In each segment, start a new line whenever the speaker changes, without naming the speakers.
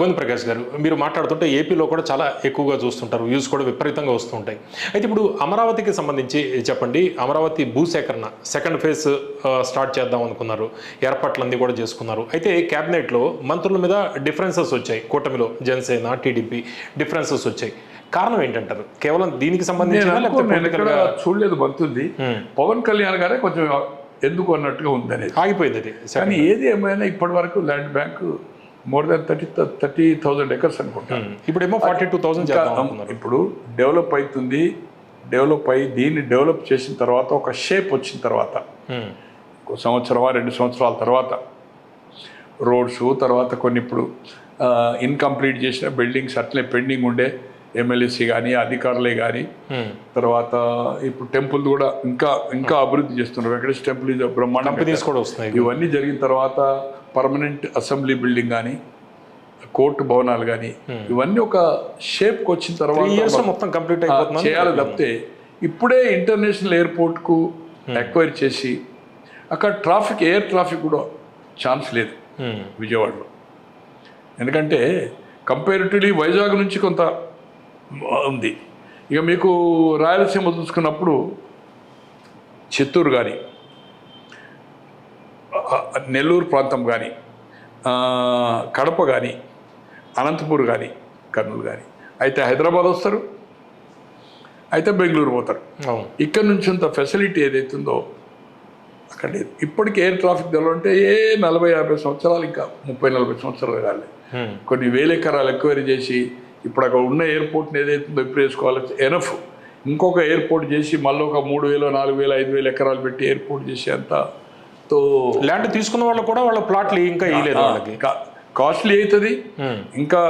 గోవింద్ ప్రకాష్ గారు మీరు మాట్లాడుతుంటే ఏపీలో కూడా చాలా ఎక్కువగా చూస్తుంటారు వ్యూస్ కూడా విపరీతంగా వస్తుంటాయి అయితే ఇప్పుడు అమరావతికి సంబంధించి చెప్పండి అమరావతి భూసేకరణ సెకండ్ ఫేజ్ స్టార్ట్ చేద్దాం అనుకున్నారు ఏర్పాట్లన్నీ కూడా చేసుకున్నారు. అయితే క్యాబినెట్లో మంత్రుల మీద డిఫరెన్సెస్ వచ్చాయి కూటమిలో జనసేన టీడీపీ డిఫరెన్సెస్ వచ్చాయి. కారణం ఏంటంటారు? కేవలం దీనికి సంబంధించి
చూడలేదు మంత్రుది పవన్ కళ్యాణ్ గారే కొంచెం ఎందుకు అన్నట్టుగా ఉందనేది.
ఆగిపోయింది అది
కానీ ఏది ఏమైనా ఇప్పటి వరకు land bank more than thirty thirty thousand acres అనుకుంటా.
ఇప్పుడేమో ఫార్టీ టూ థౌసండ్
ఇప్పుడు డెవలప్ అవుతుంది డెవలప్ అయ్యి దీన్ని డెవలప్ చేసిన తర్వాత ఒక షేప్ వచ్చిన తర్వాత.
ఉమ్,
ఒక సంవత్సరమా రెండు సంవత్సరాల తర్వాత. రోడ్స్ తర్వాత కొన్ని ఇప్పుడు ఇన్కంప్లీట్ చేసిన బిల్డింగ్స్ అట్లే పెండింగ్ ఉండే ఎమ్మెల్యేసీ కానీ అధికారులే కానీ
ఉమ్.
తర్వాత ఇప్పుడు టెంపుల్ కూడా ఇంకా ఇంకా అభివృద్ధి చేస్తున్నారు. వెంకటేష్ టెంపుల్ బ్రహ్మాండం ఇవన్నీ జరిగిన తర్వాత పర్మనెంట్ అసెంబ్లీ బిల్డింగ్ కానీ కోర్టు భవనాలు కానీ ఇవన్నీ ఒక షేప్కి వచ్చిన తర్వాత
మొత్తం కంప్లీట్
చేయాలి తప్పితే ఇప్పుడే ఇంటర్నేషనల్ ఎయిర్పోర్ట్కు ఎక్వైర్ చేసి అక్కడ ట్రాఫిక్ ఎయిర్ ట్రాఫిక్ కూడా ఛాన్స్ లేదు
ఉమ్,
విజయవాడలో. ఎందుకంటే కంపారిటివ్లీ వైజాగ్ నుంచి కొంత ఉంది. ఇక మీకు రాయలసీమ చూసుకున్నప్పుడు చిత్తూరు కానీ నెల్లూరు ప్రాంతం కానీ కడప కానీ అనంతపూర్ కానీ కర్నూలు కానీ అయితే హైదరాబాద్ వస్తారు అయితే బెంగళూరు పోతారు. ఇక్కడ నుంచి అంత ఫెసిలిటీ ఏదైతుందో అక్కడ లేదు. ఇప్పటికి ఎయిర్ ట్రాఫిక్ తెలంటే ఏ నలభై యాభై సంవత్సరాలు ఇంకా ముప్పై నలభై సంవత్సరాలు కాలే
ఉమ్,
కొన్ని వేల ఎకరాలు ఎక్వైరీ చేసి ఇప్పుడు అక్కడ ఉన్న ఎయిర్పోర్ట్ని ఏదైతుందో ఇప్పుడు వేసుకోవాలి. ఎనఫ్ ఇంకొక ఎయిర్పోర్ట్ చేసి మళ్ళీ ఒక మూడు వేలు నాలుగు వేలు ఐదు వేలు ఎకరాలు పెట్టి ఎయిర్పోర్ట్ చేసి అంత తో
ల్యాండ్ తీసుకున్న వాళ్ళు కూడా వాళ్ళ ప్లాట్లు ఇంకా ఇవ్వలేదు వాళ్ళకి.
కాస్ట్లీ అవుతుంది ఇంకా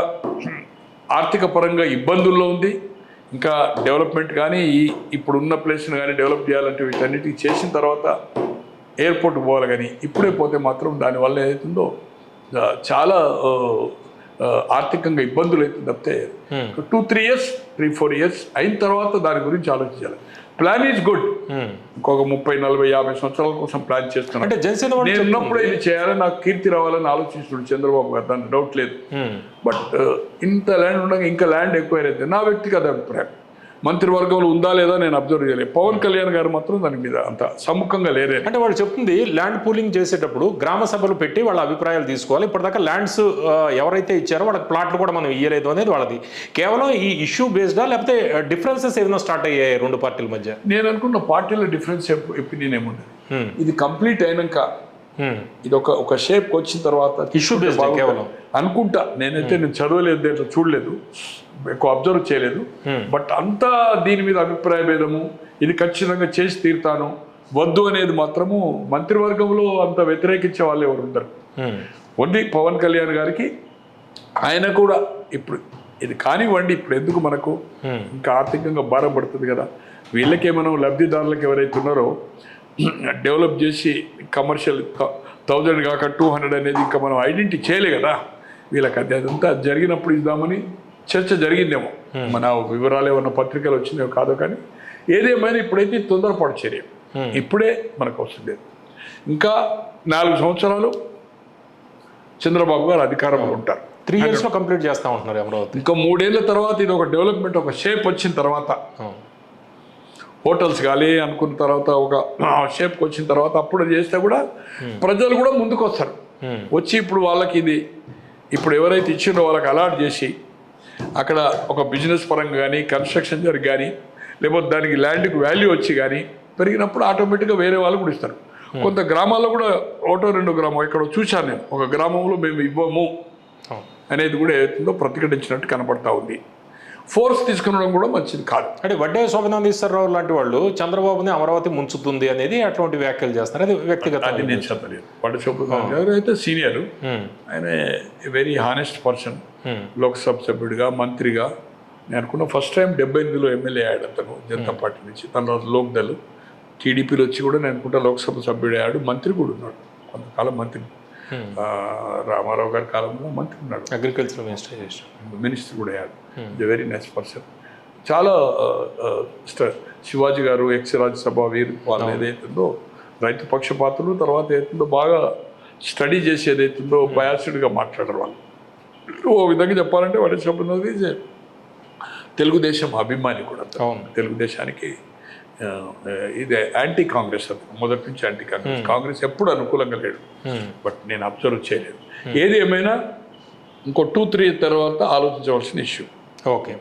ఆర్థిక పరంగా ఇబ్బందుల్లో ఉంది. ఇంకా డెవలప్మెంట్ కానీ ఈ ఇప్పుడున్న ప్లేస్ని కానీ డెవలప్ చేయాలంటే వీటన్నిటికి చేసిన తర్వాత ఎయిర్పోర్ట్ పోవాలి కానీ ఇప్పుడే పోతే మాత్రం దానివల్ల ఏదైతుందో చాలా ఆర్థికంగా ఇబ్బందులు అవుతుంది తప్పితే. Two three years three four years అయిన తర్వాత దాని గురించి ఆలోచించాలి. Plan is good. ఇంకొక ముప్పై నలభై యాభై సంవత్సరాల కోసం ప్లాన్ చేస్తున్నాను.
అంటే జనసేన
నేను ఉన్నప్పుడే ఇది చేయాలని నాకు కీర్తి రావాలని ఆలోచిస్తున్నాడు చంద్రబాబు గారు దాంట్లో డౌట్ లేదు. బట్ ఇంత ల్యాండ్ ఉండగా ఇంకా ల్యాండ్ ఎక్కువ అయితే నా వ్యక్తిగత అభిప్రాయం. మంత్రివర్గంలో ఉందా లేదా నేను అబ్జర్వ్ చేయలేదు. పవన్ కళ్యాణ్ గారు మాత్రం దాని మీద అంత సముఖంగా లేరే.
అంటే వాళ్ళు చెప్తుంది ల్యాండ్ పూలింగ్ చేసేటప్పుడు గ్రామ సభలు పెట్టి వాళ్ళ అభిప్రాయాలు తీసుకోవాలి. ఇప్పటిదాకా ల్యాండ్స్ ఎవరైతే ఇచ్చారో వాళ్ళకి ప్లాట్లు కూడా మనం ఇయ్యలేదు అనేది వాళ్ళది. కేవలం ఈ ఇష్యూ బేస్డా లేకపోతే డిఫరెన్సెస్ ఏదైనా స్టార్ట్ అయ్యాయి రెండు పార్టీల మధ్య?
నేను అనుకున్న పార్టీల డిఫరెన్స్ ఒపీనియన్ ఏముండదు. ఇది కంప్లీట్ అయినాక ఇది ఒక ఒక షేప్కి వచ్చిన తర్వాత.
కేవలం.
అనుకుంటా. నేనైతే నేను చదవలేదు దేంట్లో చూడలేదు. ఎక్కువ అబ్జర్వ్ చేయలేదు.
Hmm.
బట్ అంతా దీని మీద అభిప్రాయ భేదము ఇది ఖచ్చితంగా చేసి తీరుతాను. వద్దు అనేది మాత్రము మంత్రివర్గంలో అంత వ్యతిరేకించే వాళ్ళు ఎవరు ఉండరు. ఓన్లీ పవన్ కళ్యాణ్ గారికి ఆయన కూడా ఇప్పుడు ఇది కానివ్వండి ఇప్పుడు ఎందుకు మనకు?
Hmm.
ఇంకా ఆర్థికంగా భారం పడుతుంది కదా. వీళ్ళకే మనం లబ్ధిదారులకు ఎవరైతే ఉన్నారో డెవలప్ చేసి కమర్షియల్ థౌజండ్ కాక టూ హండ్రెడ్ అనేది ఇంకా మనం ఐడెంటిటీ చేయలే కదా. వీళ్ళకి అది అదంతా జరిగినప్పుడు ఇద్దామని చర్చ జరిగిందేమో. మన వివరాలు ఏమన్నా పత్రికలు వచ్చినాయో కాదో కానీ ఏదేమైనా ఇప్పుడైతే తొందరపాటు చర్య. ఇప్పుడే మనకు వస్తుంది ఇంకా నాలుగు సంవత్సరాలు చంద్రబాబు గారు అధికారంలో ఉంటారు.
త్రీ ఇయర్స్లో కంప్లీట్ చేస్తా ఉంటున్నారు అమరావతి.
ఇంకా మూడేళ్ళ తర్వాత ఇది ఒక డెవలప్మెంట్ ఒక షేప్ వచ్చిన తర్వాత. హోటల్స్ కానీ అనుకున్న తర్వాత ఒక షేప్కి వచ్చిన తర్వాత అప్పుడు చేస్తే కూడా ప్రజలు కూడా ముందుకు వస్తారు
Hmm.
వచ్చి ఇప్పుడు వాళ్ళకి ఇది ఇప్పుడు ఎవరైతే ఇచ్చిండో వాళ్ళకి అలాట్ చేసి అక్కడ ఒక బిజినెస్ పరంగా కానీ కన్స్ట్రక్షన్ జరిగి కానీ లేకపోతే దానికి ల్యాండ్కి వాల్యూ వచ్చి కానీ పెరిగినప్పుడు ఆటోమేటిక్గా వేరే వాళ్ళు కూడా ఇస్తారు. కొంత గ్రామాల్లో కూడా ఒకటో రెండో గ్రామం ఇక్కడ చూశాను నేను. ఒక గ్రామంలో మేము ఇవ్వము. అనేది కూడా ఏతుందో ప్రతిఘటించినట్టు కనపడతా ఉంది. ఫోర్స్ తీసుకునడం కూడా మంచిది కాదు.
అంటే వడ్డే శోభనాథీశ్వరరావు లాంటి వాళ్ళు చంద్రబాబుని అమరావతి ముంచుతుంది అనేది అటువంటి వ్యాఖ్యలు చేస్తున్నారు. అది వ్యక్తిగత
అది నేను చెప్పలేదు. వాడు చెబుతున్నాను గారు అయితే సీనియర్
ఉమ్,
ఆయన వెరీ హానెస్ట్ పర్సన్ లోక్సభ సభ్యుడిగా మంత్రిగా. నేను అనుకున్న ఫస్ట్ టైం డెబ్బై ఎనిమిదిలో ఎమ్మెల్యే అయ్యాడు అతను జనతా పార్టీ నుంచి. తన లోక్దల్ టీడీపీలో వచ్చి కూడా నేను అనుకుంటా లోక్సభ సభ్యుడు అయ్యాడు మంత్రి కూడా ఉన్నాడు. కొంతకాలం మంత్రి.
Hmm.
రామారావు గారి కాలంలో మంత్రి ఉన్నాడు.
అగ్రికల్చర్ మినిస్టర్
మినిస్టర్ కూడా అయ్యాడు. ద వెరీ నైస్ పర్సన్ చాలా శివాజీ గారు ఎక్స్ రాజ్యసభ వీరు వాళ్ళు ఏదైతుందో రైతు పక్షపాతులు తర్వాత ఏదైతుందో బాగా స్టడీ చేసి ఏదైతుందో బయాసిడ్గా మాట్లాడరు వాళ్ళు. ఓ విధంగా చెప్పాలంటే వాటి శబ్దం తెలుగుదేశం అభిమాని కూడా తెలుగుదేశానికి ఇదే యాంటీ కాంగ్రెస్ మొదటి నుంచి యాంటీ కాంగ్రెస్ కాంగ్రెస్ ఎప్పుడు అనుకూలంగా లేడు.
Hmm.
బట్ నేను అబ్జర్వ్ చేయలేదు. ఏది ఏమైనా ఇంకో టూ త్రీ తర్వాత ఆలోచించవలసిన ఇష్యూ
ఓకే